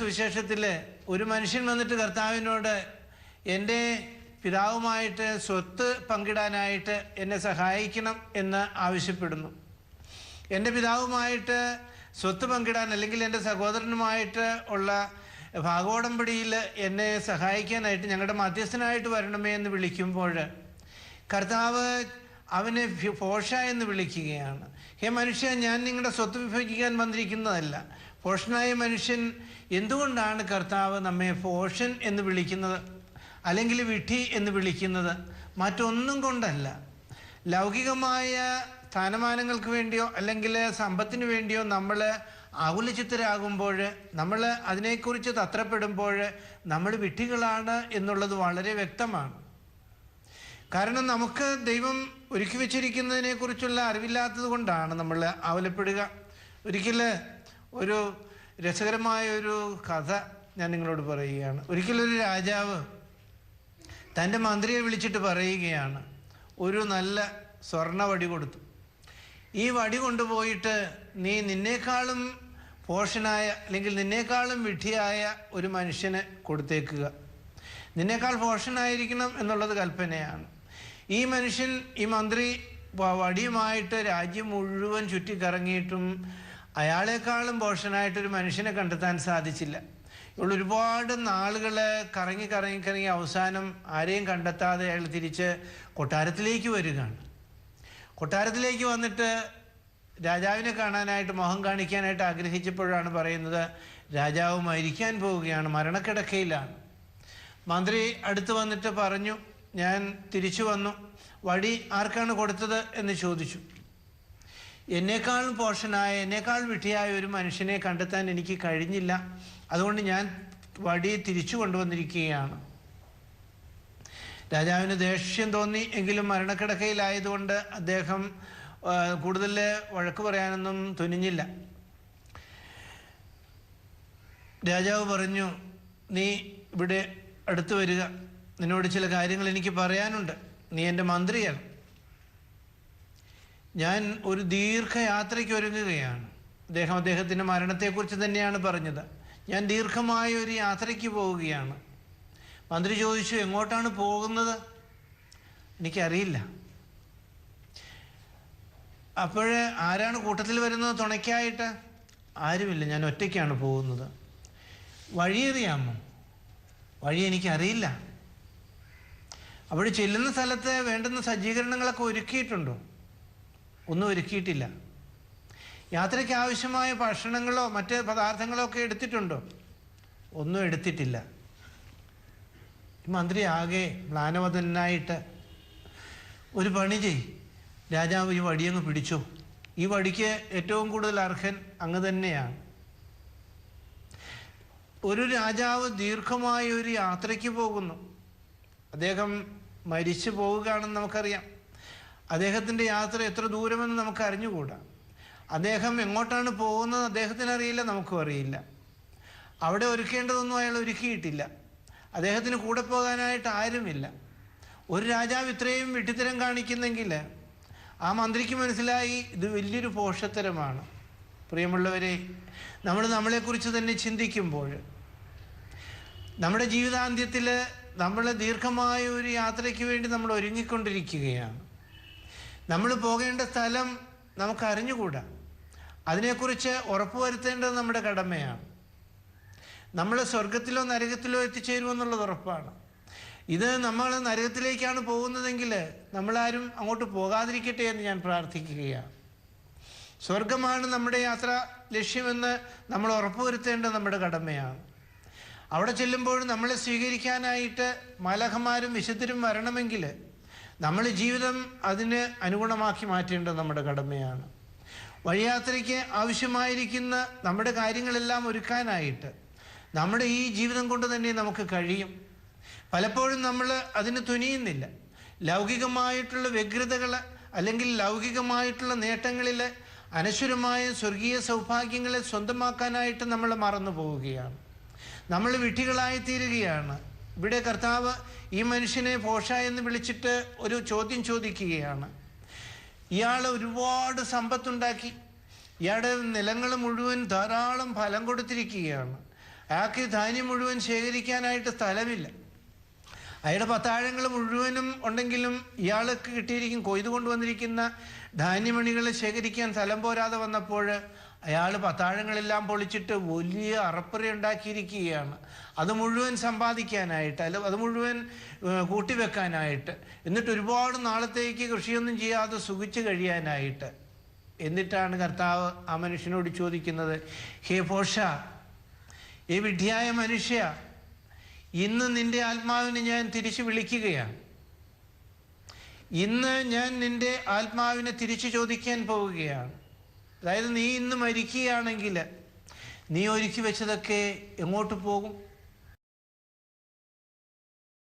സുവിശേഷത്തിൽ ഒരു മനുഷ്യൻ വന്നിട്ട് കർത്താവിനോട് എന്റെ പിതാവുമായിട്ട് സ്വത്ത് പങ്കിടാനായിട്ട് എന്നെ സഹായിക്കണം എന്ന് ആവശ്യപ്പെടുന്നു. എന്റെ പിതാവുമായിട്ട് സ്വത്ത് പങ്കിടാൻ അല്ലെങ്കിൽ എന്റെ സഹോദരനുമായിട്ട് ഉള്ള ഭാഗോടമ്പടിയിൽ എന്നെ സഹായിക്കാനായിട്ട് ഞങ്ങളുടെ മധ്യസ്ഥനായിട്ട് വരണമേ എന്ന് വിളിക്കുമ്പോൾ കർത്താവ് അവനെ ഫോഷ എന്ന് വിളിക്കുകയാണ്. ഹേ മനുഷ്യ ഞാൻ നിങ്ങളുടെ സ്വത്ത് വിഭജിക്കാൻ വന്നിരിക്കുന്നതല്ല. ഫോഷനായ മനുഷ്യൻ എന്തുകൊണ്ടാണ് കർത്താവ് നമ്മെ പോഷൻ എന്ന് വിളിക്കുന്നത്? അല്ലെങ്കിൽ വിഡ്ഢി എന്ന് വിളിക്കുന്നത്? മറ്റൊന്നും കൊണ്ടല്ല. ലൗകികമായ സ്ഥാനമാനങ്ങൾക്ക് വേണ്ടിയോ അല്ലെങ്കിൽ സമ്പത്തിന് വേണ്ടിയോ നമ്മൾ ആകുലചിത്തരാകുമ്പോൾ നമ്മൾ അതിനെക്കുറിച്ച് തത്രപ്പെടുമ്പോൾ നമ്മൾ വിഡ്ഢികളാണ് എന്നുള്ളത് വളരെ വ്യക്തമാണ്. കാരണം നമുക്ക് ദൈവം ഒരുക്കി വെച്ചിരിക്കുന്നതിനെ കുറിച്ചുള്ള അറിവില്ലാത്തത് കൊണ്ടാണ് നമ്മൾ ആവലപ്പെടുക ഒരിക്കൽ ഒരു രസകരമായ ഒരു കഥ ഞാൻ നിങ്ങളോട് പറയുകയാണ്. ഒരിക്കലൊരു രാജാവ് തന്റെ മന്ത്രിയെ വിളിച്ചിട്ട് പറയുകയാണ് ഒരു നല്ല സ്വർണ വടി കൊടുത്തു. ഈ വടി കൊണ്ടുപോയിട്ട് നീ നിന്നേക്കാളും പോഷനായ അല്ലെങ്കിൽ നിന്നേക്കാളും വിഡ്ഢിയായ ഒരു മനുഷ്യന് കൊടുത്തേക്കുക. നിന്നേക്കാൾ പോഷനായിരിക്കണം എന്നുള്ളത് കൽപ്പനയാണ്. ഈ മനുഷ്യൻ ഈ മന്ത്രി വടിയുമായിട്ട് രാജ്യം മുഴുവൻ ചുറ്റിക്കറങ്ങിയിട്ടും അയാളെക്കാളും പോഷനായിട്ടൊരു മനുഷ്യനെ കണ്ടെത്താൻ സാധിച്ചില്ല. ഇവിടെ ഒരുപാട് നാളുകൾ കറങ്ങി കറങ്ങി കറങ്ങി അവസാനം ആരെയും കണ്ടെത്താതെ അയാൾ തിരിച്ച് കൊട്ടാരത്തിലേക്ക് വരികയാണ്. കൊട്ടാരത്തിലേക്ക് വന്നിട്ട് രാജാവിനെ കാണാനായിട്ട് മുഖം കാണിക്കാനായിട്ട് ആഗ്രഹിച്ചപ്പോഴാണ് പറയുന്നത് രാജാവ് മരിക്കാൻ പോവുകയാണ് മരണക്കിടക്കയിലാണ്. മന്ത്രി അടുത്ത് വന്നിട്ട് പറഞ്ഞു ഞാൻ തിരിച്ചു വന്നു. വടി ആർക്കാണ് കൊടുത്തത്? എന്ന് ചോദിച്ചു. എന്നേക്കാളും പോഷനായ എന്നേക്കാൾ വിട്ടിയായ ഒരു മനുഷ്യനെ കണ്ടെത്താൻ എനിക്ക് കഴിഞ്ഞില്ല. അതുകൊണ്ട് ഞാൻ വടിയെ തിരിച്ചു കൊണ്ടുവന്നിരിക്കുകയാണ്. രാജാവിന് ദേഷ്യം തോന്നി എങ്കിലും മരണക്കിടക്കയിലായതുകൊണ്ട് അദ്ദേഹം കൂടുതൽ വഴക്ക് പറയാനൊന്നും തുനിഞ്ഞില്ല. രാജാവ് പറഞ്ഞു നീ ഇവിടെ അടുത്ത് വരിക. നിന്നോട് ചില കാര്യങ്ങൾ എനിക്ക് പറയാനുണ്ട്. നീ എന്റെ മന്ത്രിയാണ്. ഞാൻ ഒരു ദീർഘയാത്രയ്ക്ക് ഒരുങ്ങുകയാണ്. അദ്ദേഹം അദ്ദേഹത്തിന്റെ മരണത്തെക്കുറിച്ച് തന്നെയാണ് പറഞ്ഞത്. ഞാൻ ദീർഘമായ ഒരു യാത്രയ്ക്ക് പോവുകയാണ്. മന്ത്രി ചോദിച്ചു എങ്ങോട്ടാണ് പോകുന്നത്? എനിക്കറിയില്ല. അപ്പോൾ ആരാണ് കൂട്ടത്തിൽ വരുന്നത് തുണയ്ക്കായിട്ട്? ആരുമില്ല ഞാൻ ഒറ്റയ്ക്കാണ് പോകുന്നത്. വഴിയറിയാമോ വഴി എനിക്കറിയില്ല. അവിടെ ചെല്ലുന്ന സ്ഥലത്ത് വേണ്ടുന്ന സജ്ജീകരണങ്ങളൊക്കെ ഒരുക്കിയിട്ടുണ്ടോ? ഒന്നും ഒരുക്കിയിട്ടില്ല. യാത്രയ്ക്ക് ആവശ്യമായ ഭക്ഷണങ്ങളോ മറ്റ് പദാർത്ഥങ്ങളോ ഒക്കെ എടുത്തിട്ടുണ്ടോ? ഒന്നും എടുത്തിട്ടില്ല. മന്ത്രി ആകെ മ്ലാനവതനായിട്ട് ഒരു പണി ചെയ്. രാജാവ് ഈ വടിയങ്ങ് പിടിച്ചു. ഈ വടിക്ക് ഏറ്റവും കൂടുതൽ അർഹൻ അങ്ങ് തന്നെയാണ്. ഒരു രാജാവ് ദീർഘമായ ഒരു യാത്രയ്ക്ക് പോകുന്നു. അദ്ദേഹം മരിച്ചു പോവുകയാണെന്ന് നമുക്കറിയാം. അദ്ദേഹത്തിന്റെ യാത്ര എത്ര ദൂരമെന്ന് നമുക്ക് അറിഞ്ഞുകൂടാ. അദ്ദേഹം എങ്ങോട്ടാണ് പോകുന്നത് അദ്ദേഹത്തിന് അറിയില്ല നമുക്കും അറിയില്ല. അവിടെ ഒരുക്കേണ്ടതൊന്നും അയാൾ ഒരുക്കിയിട്ടില്ല. അദ്ദേഹത്തിന് കൂടെ പോകാനായിട്ട് ആരുമില്ല. ഒരു രാജാവ് ഇത്രയും വിട്ടിത്തരം കാണിക്കുന്നെങ്കിൽ ആ മന്ത്രിക്ക് മനസ്സിലായി ഇത് വലിയൊരു പോഷത്തരമാണ്. പ്രിയമുള്ളവരെ നമ്മൾ നമ്മളെക്കുറിച്ച് തന്നെ ചിന്തിക്കുമ്പോൾ നമ്മുടെ ജീവിതാന്ത്യത്തിൽ നമ്മൾ ദീർഘമായ ഒരു യാത്രയ്ക്ക് വേണ്ടി നമ്മൾ ഒരുങ്ങിക്കൊണ്ടിരിക്കുകയാണ്. നമ്മൾ പോകേണ്ട സ്ഥലം നമുക്ക് അറിഞ്ഞുകൂടാ. അതിനെക്കുറിച്ച് ഉറപ്പുവരുത്തേണ്ടത് നമ്മുടെ കടമയാണ്. നമ്മൾ സ്വർഗത്തിലോ നരകത്തിലോ എത്തിച്ചേരുമെന്നുള്ളത് ഉറപ്പാണ്. ഇത് നമ്മൾ നരകത്തിലേക്കാണ് പോകുന്നതെങ്കിൽ നമ്മളാരും അങ്ങോട്ട് പോകാതിരിക്കട്ടെ എന്ന് ഞാൻ പ്രാർത്ഥിക്കുകയാണ്. സ്വർഗമാണ് നമ്മുടെ യാത്ര ലക്ഷ്യമെന്ന് നമ്മൾ ഉറപ്പുവരുത്തേണ്ടത് നമ്മുടെ കടമയാണ്. അവിടെ ചെല്ലുമ്പോൾ നമ്മളെ സ്വീകരിക്കാനായിട്ട് മലഹമാരും വിശുദ്ധരും വരണമെങ്കിൽ നമ്മൾ ജീവിതം അതിന് അനുഗുണമാക്കി മാറ്റേണ്ടത് നമ്മുടെ കടമയാണ്. വഴിയാത്രയ്ക്ക് ആവശ്യമായിരിക്കുന്ന നമ്മുടെ കാര്യങ്ങളെല്ലാം ഒരുക്കാനായിട്ട് നമ്മുടെ ഈ ജീവിതം കൊണ്ട് തന്നെ നമുക്ക് കഴിയും. പലപ്പോഴും നമ്മൾ അതിന് തുനിയുന്നില്ല. ലൗകികമായിട്ടുള്ള വ്യഗ്രതകൾ അല്ലെങ്കിൽ ലൗകികമായിട്ടുള്ള നേട്ടങ്ങളിൽ അനശ്വരമായ സ്വർഗീയ സൗഭാഗ്യങ്ങളെ സ്വന്തമാക്കാനായിട്ട് നമ്മൾ മറന്നു പോവുകയാണ്. നമ്മൾ വിട്ടികളായി തീരുകയാണ് ഇവിടെ കർത്താവ് ഈ മനുഷ്യനെ പോഷ എന്ന് വിളിച്ചിട്ട് ഒരു ചോദ്യം ചോദിക്കുകയാണ്. ഇയാൾ ഒരുപാട് സമ്പത്തുണ്ടാക്കി. ഇയാളുടെ നിലങ്ങൾ മുഴുവൻ ധാരാളം ഫലം കൊടുത്തിരിക്കുകയാണ്. അയാൾക്ക് ധാന്യം മുഴുവൻ ശേഖരിക്കാനായിട്ട് സ്ഥലമില്ല. അയാളുടെ പത്താഴങ്ങൾ മുഴുവനും ഉണ്ടെങ്കിലും ഇയാൾക്ക് കിട്ടിയിരിക്കും കൊയ്തു കൊണ്ടുവന്നിരിക്കുന്ന ധാന്യമണികൾ ശേഖരിക്കാൻ സ്ഥലം പോരാതെ വന്നപ്പോൾ അയാൾ പത്താഴങ്ങളെല്ലാം പൊളിച്ചിട്ട് വലിയ അറപ്പുറ ഉണ്ടാക്കിയിരിക്കുകയാണ്. അത് മുഴുവൻ സമ്പാദിക്കാനായിട്ട് അല്ല അത് മുഴുവൻ കൂട്ടിവെക്കാനായിട്ട്. എന്നിട്ട് ഒരുപാട് നാളത്തേക്ക് കൃഷിയൊന്നും ചെയ്യാതെ സുഖിച്ചു കഴിയാനായിട്ട്. എന്നിട്ടാണ് കർത്താവ് ആ മനുഷ്യനോട് ചോദിക്കുന്നത് ഹേ പോഷ ഈ വിഡ്ഢിയായ മനുഷ്യ ഇന്ന് നിന്റെ ആത്മാവിനെ ഞാൻ തിരിച്ചു വിളിക്കുകയാണ്. ഇന്ന് ഞാൻ നിന്റെ ആത്മാവിനെ തിരിച്ചു ചോദിക്കാൻ പോവുകയാണ്. അതായത് നീ ഇന്ന് മരിക്കുകയാണെങ്കിൽ നീ ഒരുക്കി വെച്ചതൊക്കെ എങ്ങോട്ട് പോകും?